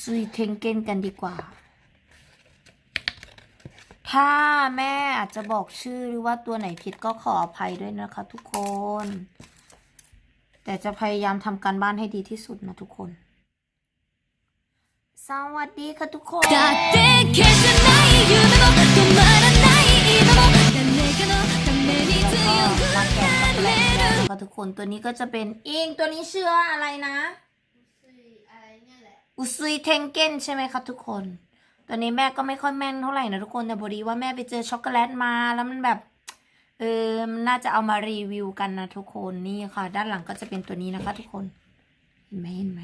ซุยเทงเก้นกันดีกว่า ถ้าแม่อาจจะบอกชื่อหรือว่าตัวไหนผิดก็ขออภัยด้วยนะคะทุกคน แต่จะพยายามทำการบ้านให้ดีที่สุดนะทุกคน สวัสดีค่ะทุกคน ทุกคนตัวนี้ก็จะเป็นอิงตัวนี้ชื่อว่าอะไรนะอุซุยเทงเก้นใช่ไหมครับทุกคน ตัวนี้แม่ก็ไม่ค่อยแม่นเท่าไหร่นะทุกคนแต่พอดีว่าแม่ไปเจอช็อกโกแลตมาแล้วมันแบบเออมันน่าจะเอามารีวิวกันนะทุกคนนี่ค่ะ ด้านหลังก็จะเป็นตัวนี้นะคะ ทุกคนเห็นไหมเห็นไหม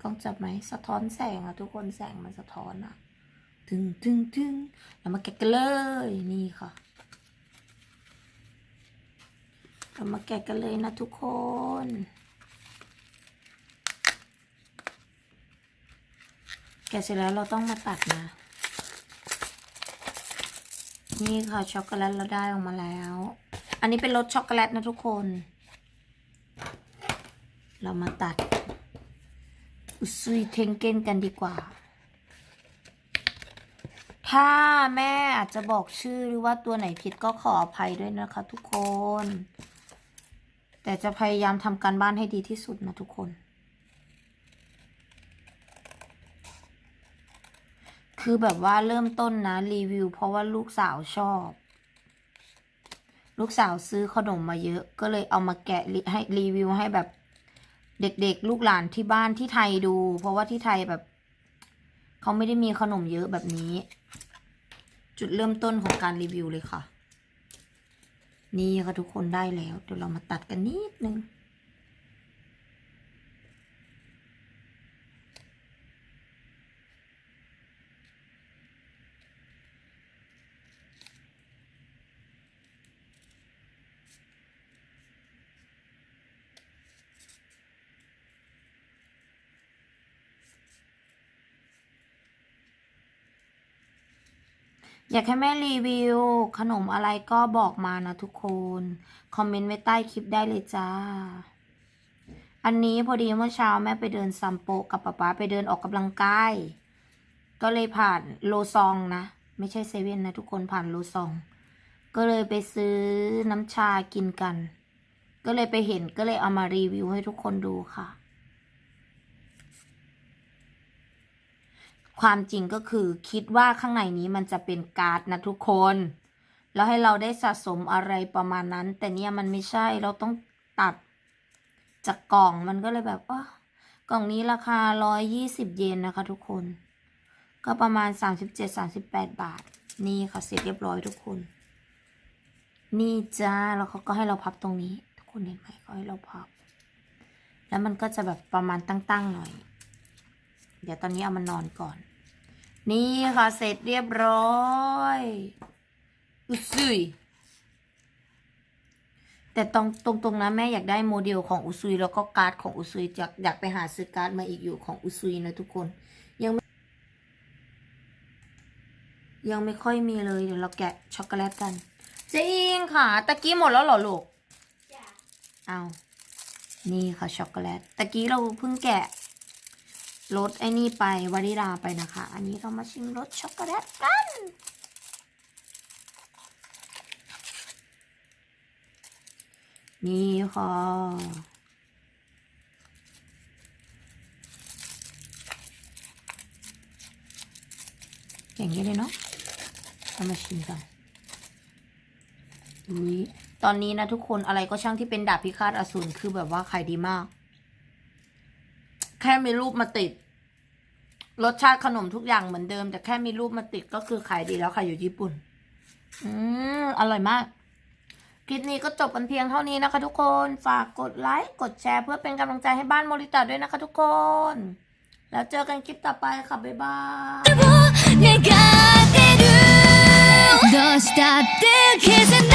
กล้องจับไหมสะท้อนแสงอะทุกคนแสงมันสะท้อนอะถึงถึงถึงเรามาแกะกันเลยนี่ค่ะ เรามาแกะกันเลยนะทุกคน แกะเสร็จแล้วเราต้องมาตัดนะ นี่ค่ะช็อกโกแลตเราได้ออกมาแล้ว อันนี้เป็นรสช็อกโกแลตนะทุกคน เรามาตัดอุซุยเทงเก้นกันดีกว่า ถ้าแม่อาจจะบอกชื่อหรือว่าตัวไหนผิดก็ขออภัยด้วยนะคะทุกคน แต่จะพยายามทำการบ้านให้ดีที่สุดนะทุกคน คือแบบว่าเริ่มต้นนะรีวิว เพราะว่าลูกสาวชอบ ลูกสาวซื้อขนมมาเยอะ ก็เลยเอามาแกะให้รีวิวให้แบบเด็กๆ ลูกหลานที่บ้านที่ไทยดู เพราะว่าที่ไทยแบบเขาไม่ได้มีขนมเยอะแบบนี้ จุดเริ่มต้นของการรีวิวเลยค่ะ นี่ค่ะทุกคนได้แล้ว เดี๋ยวเรามาตัดกันนิดนึง อยากให้แม่รีวิว ขนมอะไรก็บอกมานะทุกคน คอมเมนต์ไว้ใต้คลิปได้เลยจ้า อันนี้พอดีเมื่อเช้าแม่ไปเดินซัมโปกับป๊าป๊าไปเดินออกกำลังกาย ก็เลยผ่านโลซองนะ ไม่ใช่เซเว่นนะทุกคนผ่านโลซอง ก็เลยไปซื้อน้ำชากินกัน ก็เลยไปเห็นก็เลยเอามารีวิวให้ทุกคนดูค่ะ ความจริงก็คือคิดว่าข้างในนี้มันจะเป็นการ์ดนะทุกคน แล้วให้เราได้สะสมอะไรประมาณนั้น แต่เนี่ยมันไม่ใช่เราต้องตัดจากกล่องมันก็เลยแบบว่ากล่องนี้ราคาร้อยยี่สิบเยนนะคะทุกคน ก็ประมาณสามสิบเจ็ดสามสิบแปดบาท นี่ค่ะเสร็จเรียบร้อยทุกคน นี่จ้าแล้วเขาก็ให้เราพับตรงนี้ ทุกคนเห็นไหมเขาให้เราพับ แล้วมันก็จะแบบประมาณตั้งๆหน่อย เดี๋ยวตอนนี้เอามานอนก่อน นี่ค่ะเสร็จเรียบร้อยอุซุยแต่ตรงตรงตรงนะแม่อยากได้โมเดลของอุซุยแล้วก็การ์ดของอุซุยอยากอยากไปหาซื้อการ์ดมาอีกอยู่ของอุซุยนะทุกคน ยังไม่ยังไม่ค่อยมีเลยเดี๋ยวเราแกะช็อกโกแลตกันเจอิงค่ะตะกี้หมดแล้วเหรอลูกเอานี่ค่ะช็อกโกแลตตะกี้เราเพิ่งแกะ รสไอ้นี่ไปวานิลาไปนะคะ อันนี้เรามาชิมรสช็อกโกแลตกัน นี่ค่ะอย่างนี้เลยเนาะเรามาชิมกันอุ้ยตอนนี้นะทุกคนอะไรก็ช่างที่เป็นดาบพิฆาตอสูรคือแบบว่าขายดีมาก ค่มีรูปมาติด รสชาติขนมทุกอย่างเหมือนเดิม แต่แค่มีรูปมาติดก็คือขายดีแล้วค่ะอยู่ญี่ปุ่น อืมอร่อยมาก คลิปนี้ก็จบกันเพียงเท่านี้นะคะ ทุกคน ฝากกดไลค์ กดแชร์เพื่อเป็นกำลังใจให้บ้านโมริตาด้วยนะคะทุกคน แล้วเจอกันคลิปต่อไปค่ะ บ๊ายบาย 願ってるどうしたって消せない